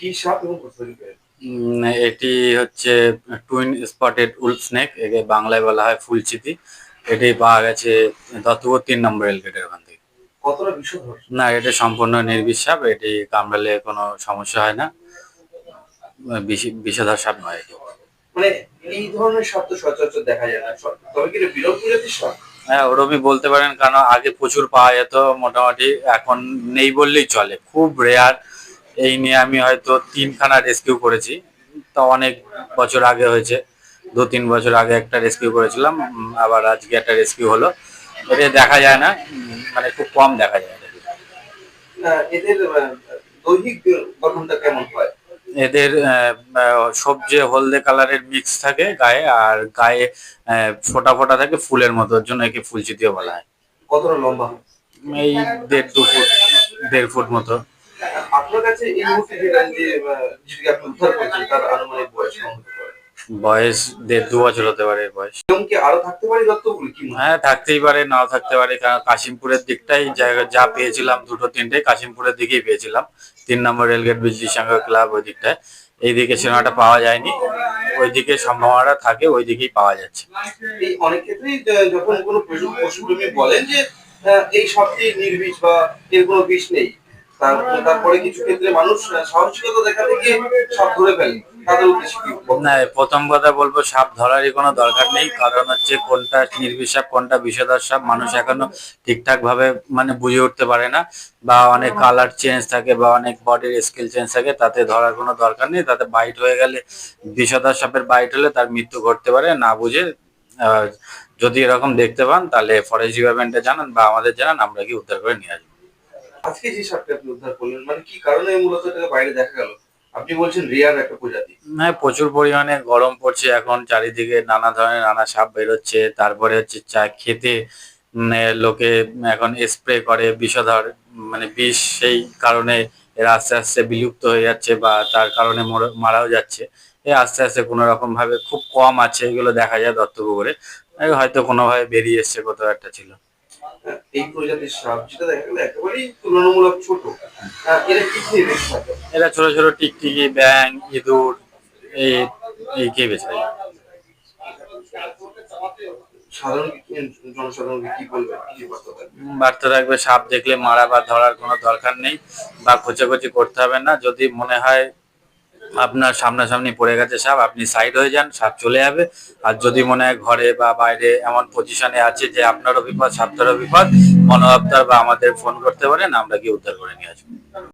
কি সাপ এবং এটি হচ্ছে টুইন স্পটেড উলফ স্নেক একে বাংলায় বলা হয় ফুলচিতি এটি পাওয়া গেছে দত্তপুর তিন নম্বর রেলগেটের ওখান থেকে। কতটা বিষধর না এটা সম্পূর্ণ নির্বিষ সাপ এটি কামড়ালে কোনো সমস্যা হয় না। বিষ- বিষধর সাপ নয় এটি। মানে এই ধরনের সাপ তো সচরাচর দেখা যায় না। তবে কি বিরল প্রজাতির সাপ হ্যাঁ ওরমই বলতে পারেন কারণ আগে প্রচুর পাওয়া যেত মোটামুটি এখন নেই বললেই চলে। খুব রেয়ার এই নিয়ে আমি হয়তো তিনখানা রেস্কিউ করেছি। তা অনেক বছর আগে হয়েছে। দু তিন বছর আগে একটা রেস্কিউ করেছিলাম আবার আজকে একটা রেস্কিউ হলো। এটা দেখা যায় না মানে খুব কম দেখা যায়। এদের দৈহিক গঠনটা কেমন হয়? এদের সবজি হলদে কালারের মিক্স থাকে গায়ে আর গায়ে ফোটা ফোটা থাকে ফুলের মতো ওর জন্য একে ফুলচিতিও বলা হয়। কতটা লম্বা? এই দেড় দু ফুট দেড় ফুট মতো। আপনার কাছে এই মুহূর্তে যেটা যে আহ, আপনি উদ্ধার করেছেন তার আনুমানিক বয়স দেড় দু বছর হতে পারে বয়স। কি আরও থাকতে পারে দত্তপুর কি হ্যাঁ? থাকতেই পারে নাও থাকতে পারে কারণ কাশিমপুরের দিকটাই জায়গা যা পেয়েছিলাম দুটো তিনটে কাশিমপুরের দিকেই পেয়েছিলাম। তিন নম্বর রেলগেট বিজলি সংঘ ক্লাব ওই দিকটায়। এই দিকে সিনেমাটা পাওয়া যায়নি ওই দিকে সম্ভাবনা থাকে ওই দিকেই পাওয়া যাচ্ছে। এই অনেক ক্ষেত্রেই যখন কোনো পশুপ্রেমী বলেন যে এই সাপটি নির্বিষ বা এর কোনো বিষ নেই মানুষ কোনটা নির্বিষ সাপ কোনটা সাপ, মানুষ এখনও ঠিকঠাক ভাবে মানে বুঝে উঠতে পারে না। বা অনেক কালার চেঞ্জ থাকে বা অনেক বডির স্কিল চেঞ্জ থাকে, তাতে ধরার কোনো দরকার নেই। তাতে বাইট হয়ে গেলে, বিষধর সাপের বাইট হলে তার মৃত্যু ঘটতে পারে, না বুঝে যদি এরকম দেখতে পান, তাহলে ফরেস্ট ডিপার্টমেন্টে জানান বা আমাদের জানান, আমরা কি উদ্ধার করে নিয়ে আসব। আজকে যে সাপটা আপনি উদ্ধার করলেন মানে কি কারণে মূলত এটাকে বাইরে দেখা গেল? আপনি বলছেন রিয়ার একটা প্রজাতি। হ্যাঁ প্রচুর পরিমাণে গরম পড়ছে এখন, চারিদিকে নানা ধরনের নানা সাপ বেরোচ্ছে, তারপরে হচ্ছে চা খেতে লোকে এখন স্প্রে করে, বিষধর মানে বিষ সেই কারণে এরা আস্তে আস্তে বিলুপ্ত হয়ে যাচ্ছে বা তার কারণে মর- মারাও যাচ্ছে। এ আস্তে আস্তে কোনো রকম ভাবে খুব কম আছে, এগুলো দেখা যায় দত্তপুকুরে। হয়তো কোনোভাবে বেরিয়ে এসছে, কোথাও একটা ছিল। এই প্রজাতির সাপ যেটা দেখা গেল একেবারেই তুলনামূলক ছোট। এরা কি খেয়ে থাকে? এরা ছোট ছোট টিকটিকি ব্যাং ইঁদুর এই বেছে থাকে। সাধারণ জনসাধারণকে কি বলবে? বার্তা থাকবে সাপ দেখলে মারা বা ধরার কোনো দরকার নেই বা খোঁচাখুচি করতে হবে না। যদি মনে হয় আপনার সামনাসামনি পড়ে গেছে সাপ, আপনি সাইড হয়ে যান, সাপ চলে যাবে। আর যদি মনে হয় ঘরে বা বাইরে এমন পজিশনে আছে যে আপনারও বিপদ সাপটারও বিপদ মনোভাবদার বা আমাদের ফোন করতে পারেন, আমরা গিয়ে উদ্ধার করে নিয়ে আসব।